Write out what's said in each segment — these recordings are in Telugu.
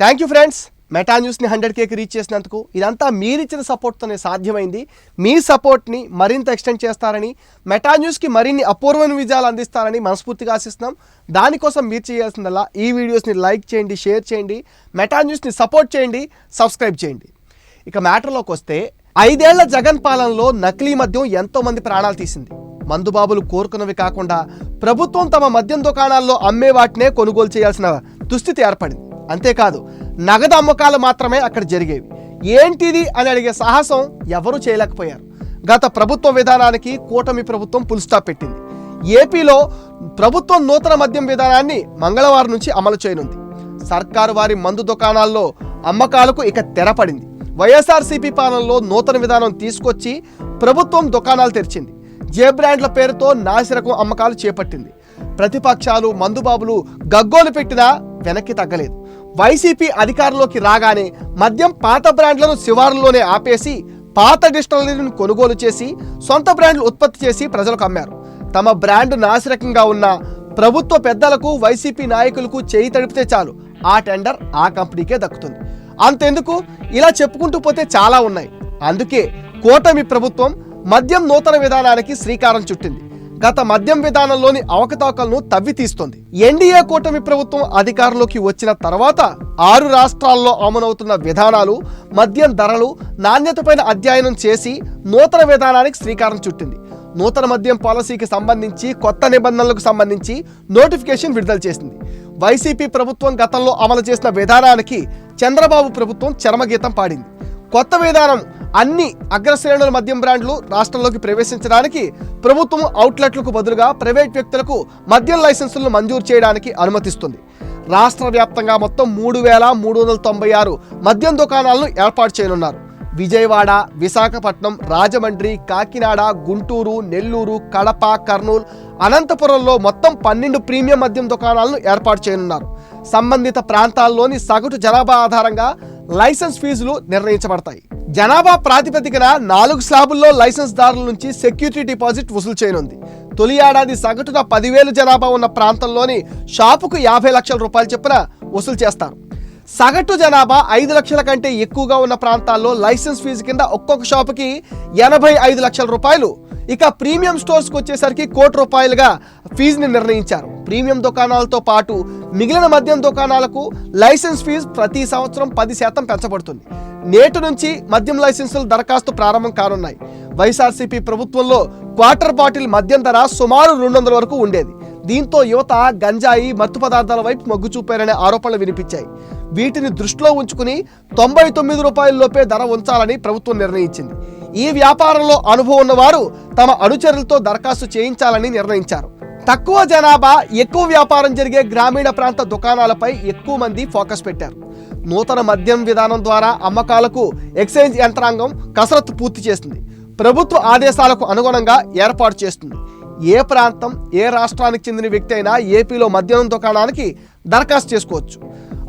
థ్యాంక్ యూ ఫ్రెండ్స్ మెటా న్యూస్ని హండ్రెడ్ కేకి రీచ్ చేసినందుకు ఇదంతా మీరిచ్చిన సపోర్ట్తోనే సాధ్యమైంది. మీ సపోర్ట్ని మరింత ఎక్స్టెండ్ చేస్తారని మెటా న్యూస్కి మరిన్ని అపూర్వమైన విజయాలు అందిస్తారని మనస్ఫూర్తిగా ఆశిస్తున్నాం. దానికోసం మీరు చేయాల్సిందల్లా ఈ వీడియోస్ని లైక్ చేయండి షేర్ చేయండి మెటా న్యూస్ని సపోర్ట్ చేయండి సబ్స్క్రైబ్ చేయండి. ఇక మ్యాటర్లోకి వస్తే ఐదేళ్ళ జగన్ పాలనలో నకిలీ మద్యం ఎంతోమంది ప్రాణాలు తీసింది. మందుబాబులు కోరుకున్నవి కాకుండా ప్రభుత్వం తమ మద్యం దుకాణాల్లో అమ్మే వాటినే కొనుగోలు చేయాల్సిన దుస్థితి ఏర్పడింది. అంతేకాదు నగదు అమ్మకాలు మాత్రమే అక్కడ జరిగేవి. ఏంటిది అని అడిగే సాహసం ఎవరూ చేయలేకపోయారు. గత ప్రభుత్వ విధానానికి కూటమి ప్రభుత్వం పుల్ స్టాప్ పెట్టింది. ఏపీలో ప్రభుత్వం నూతన మద్యం విధానాన్ని మంగళవారం నుంచి అమలు చేయనుంది. సర్కారు వారి మందు దుకాణాల్లో అమ్మకాలకు ఇక తెరపడింది వైఎస్ఆర్సీపీ పాలనలో నూతన విధానం తీసుకొచ్చి ప్రభుత్వం దుకాణాలు తెరిచింది. జే బ్రాండ్ల పేరుతో నాసిరకం అమ్మకాలు చేపట్టింది. ప్రతిపక్షాలు మందుబాబులు గగ్గోలు పెట్టినా వెనక్కి తగ్గలేదు. వైసీపీ అధికారంలోకి రాగానే మద్యం పాత బ్రాండ్లను శివారులోనే ఆపేసి పాత డిస్టలరీలను కొనుగోలు చేసి సొంత బ్రాండ్లు ఉత్పత్తి చేసి ప్రజలకు అమ్మారు. తమ బ్రాండ్ నాసిరకంగా ఉన్న ప్రభుత్వ పెద్దలకు వైసీపీ నాయకులకు చేయి తడిపితే చాలు. ఆ టెండర్ ఆ కంపెనీకే దక్కుతుంది. అంతెందుకు? ఇలా చెప్పుకుంటూ పోతే చాలా ఉన్నాయి. అందుకే కూటమి ప్రభుత్వం మద్యం నూతన విధానానికి శ్రీకారం చుట్టింది. గత మద్యం విధానంలోని అవకతవకలను తవ్వి తీస్తోంది ఎన్డీఏ కూటమి ప్రభుత్వం అధికారంలోకి వచ్చిన తర్వాత ఆరు రాష్ట్రాల్లో అమలవుతున్న విధానాలు మద్యం ధరలు నాణ్యతపైన అధ్యయనం చేసి నూతన విధానానికి శ్రీకారం చుట్టింది. నూతన మద్యం పాలసీకి సంబంధించి కొత్త నిబంధనలకు సంబంధించి నోటిఫికేషన్ విడుదల చేసింది. వైసీపీ ప్రభుత్వం గతంలో అమలు చేసిన విధానానికి చంద్రబాబు ప్రభుత్వం చరమగీతం పాడింది. కొత్త విధానం అన్ని అగ్రశ్రేణుల మద్యం బ్రాండ్లు రాష్ట్రంలోకి ప్రవేశించడానికి ప్రభుత్వం అవుట్లెట్లకు బదులుగా ప్రైవేట్ వ్యక్తులకు మద్యం లైసెన్సులను మంజూరు చేయడానికి అనుమతిస్తుంది. రాష్ట్ర వ్యాప్తంగా మొత్తం మూడు వేల మూడు వందల తొంభై ఆరు మద్యం దుకాణాలను ఏర్పాటు చేయనున్నారు. విజయవాడ విశాఖపట్నం రాజమండ్రి కాకినాడ గుంటూరు నెల్లూరు కడప కర్నూలు అనంతపురంలో మొత్తం పన్నెండు ప్రీమియం మద్యం దుకాణాలను ఏర్పాటు చేయనున్నారు. సంబంధిత ప్రాంతాల్లోని సగటు జనాభా ఆధారంగా లైసెన్స్ ఫీజులు నిర్ణయించబడతాయి. జనాభా ప్రాతిపదికన నాలుగు స్లాబుల్లో లైసెన్స్ దారుల నుంచి సెక్యూరిటీ డిపాజిట్ వసూలు చేయనుంది. తొలి ఏడాది సగటున పదివేలు జనాభా ఉన్న ప్రాంతంలోని షాపుకు యాభై లక్షల రూపాయలు చొప్పున వసూలు చేస్తారు. సగటు జనాభా ఐదు లక్షల కంటే ఎక్కువగా ఉన్న ప్రాంతాల్లో లైసెన్స్ ఫీజు కింద ఒక్కొక్క షాపుకి ఎనభై ఐదు లక్షల రూపాయలు. ఇక ప్రీమియం స్టోర్స్కి వచ్చేసరికి కోటి రూపాయలుగా ఫీజుని నిర్ణయించారు. ప్రీమియం దుకాణాలతో పాటు మిగిలిన మద్యం దుకాణాలకు లైసెన్స్ ఫీజు ప్రతి సంవత్సరం పది శాతం పెంచబడుతుంది. నేటి నుంచి మద్యం లైసెన్సులు దరఖాస్తు ప్రారంభం కానున్నాయి. వైఎస్ఆర్సీపీ ప్రభుత్వంలో క్వార్టర్ బాటిల్ మద్యం ధర సుమారు రెండు వందల వరకు ఉండేది. దీంతో యువత గంజాయి మత్తు పదార్థాల వైపు మొగ్గు చూపారనే ఆరోపణలు వినిపించాయి. వీటిని దృష్టిలో ఉంచుకుని తొంభై తొమ్మిది రూపాయలలోపే ధర ఉంచాలని ప్రభుత్వం నిర్ణయించింది. ఈ వ్యాపారంలో అనుభవం ఉన్నవారు తమ అనుచరులతో దరఖాస్తు చేయించాలని నిర్ణయించారు. తక్కువ జనాభా ఎక్కువ వ్యాపారం జరిగే గ్రామీణ ప్రాంత దుకాణాలపై ఎక్కువ మంది ఫోకస్ పెట్టారు. నూతన మద్యం విధానం ద్వారా అమ్మకాలకు ఎక్సైజ్ యంత్రాంగం కసరత్తు పూర్తి చేస్తుంది. ప్రభుత్వ ఆదేశాలకు అనుగుణంగా ఏర్పాటు చేస్తుంది. ఏ ప్రాంతం ఏ రాష్ట్రానికి చెందిన వ్యక్తి అయినా ఏపీలో మద్యం దుకాణానికి దరఖాస్తు చేసుకోవచ్చు.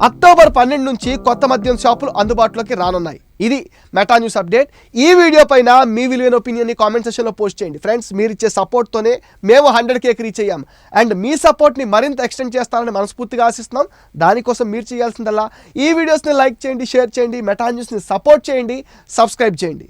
అక్టోబర్ పన్నెండు నుంచి కొత్త మద్యం షాపులు అందుబాటులోకి రానున్నాయి. ఇది మెటా న్యూస్ అప్డేట్ ఈ వీడియో పైన మీ విలువైన ఒపీనియన్ని కామెంట్ సెషన్లో పోస్ట్ చేయండి. ఫ్రెండ్స్ మీరు ఇచ్చే సపోర్ట్తోనే మేము హండ్రెడ్ కేక్ రీచ్ అయ్యాం. అండ్ మీ సపోర్ట్ని మరింత ఎక్స్టెండ్ చేస్తారని మనస్ఫూర్తిగా ఆశిస్తున్నాం. దానికోసం మీరు చేయాల్సిందల్లా ఈ వీడియోస్ని లైక్ చేయండి షేర్ చేయండి మెటా న్యూస్ని సపోర్ట్ చేయండి సబ్స్క్రైబ్ చేయండి.